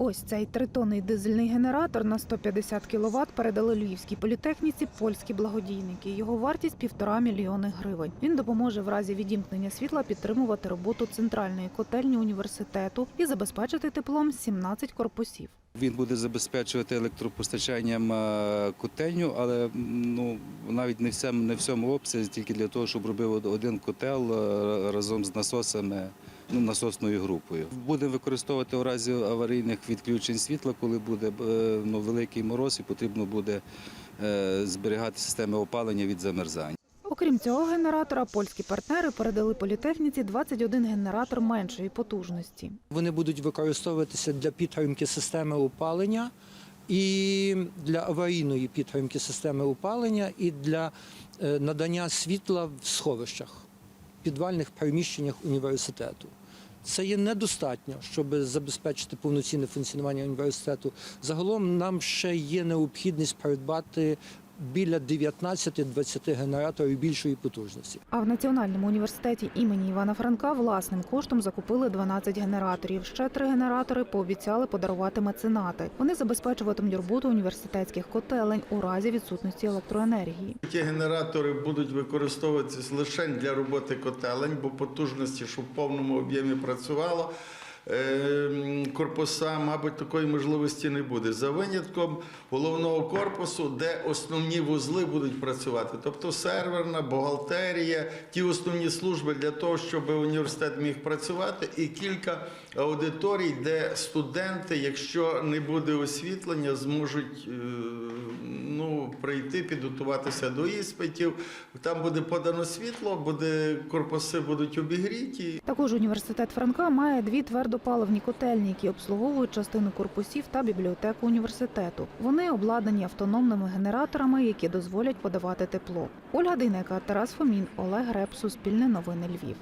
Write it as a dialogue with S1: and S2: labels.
S1: Ось цей тритонний дизельний генератор на 150 кВт передали Львівській політехніці польські благодійники. Його вартість півтора мільйони гривень. Він допоможе в разі відімкнення світла підтримувати роботу центральної котельні університету і забезпечити теплом 17 корпусів.
S2: Він буде забезпечувати електропостачанням е, котельню, але ну навіть не всьому не всьому обсязі, тільки для того, щоб робив один котел е, разом з насосами. Ну, насосною групою будемо використовувати у разі аварійних відключень світла, коли буде е, ну, великий мороз і потрібно буде е, зберігати системи опалення від замерзань.
S1: Окрім цього генератора, польські партнери передали політехніці 21 генератор меншої потужності.
S3: Вони будуть використовуватися для підтримки системи опалення і для аварійної підтримки системи опалення, і для е, надання світла в сховищах, підвальних приміщеннях університету. Це є недостатньо, щоб забезпечити повноцінне функціонування університету. Загалом нам ще є необхідність придбати біля 19-20 генераторів більшої потужності.
S1: А в Національному університеті імені Івана Франка власним коштом закупили 12 генераторів. Ще три генератори пообіцяли подарувати меценати. Вони забезпечуватимуть роботу університетських котелень у разі відсутності електроенергії.
S4: Ті генератори будуть використовуватися лише для роботи котелень, бо потужності, щоб в повному об'ємі працювало. Е, Корпуса, мабуть, такої можливості не буде. За винятком головного корпусу, де основні вузли будуть працювати, тобто серверна, бухгалтерія, ті основні служби для того, щоб університет міг працювати, і кілька аудиторій, де студенти, якщо не буде освітлення, зможуть е, ну, прийти, підготуватися до іспитів. Там буде подано світло, буде корпуси будуть обігріті.
S1: Також університет Франка має дві твердопаливні котельні, які обслуговують частину корпусів та бібліотеку університету. Вони обладнані автономними генераторами, які дозволять подавати тепло. Ольга Дейнека, Тарас Фомін, Олег Греб, Суспільне новини Львів.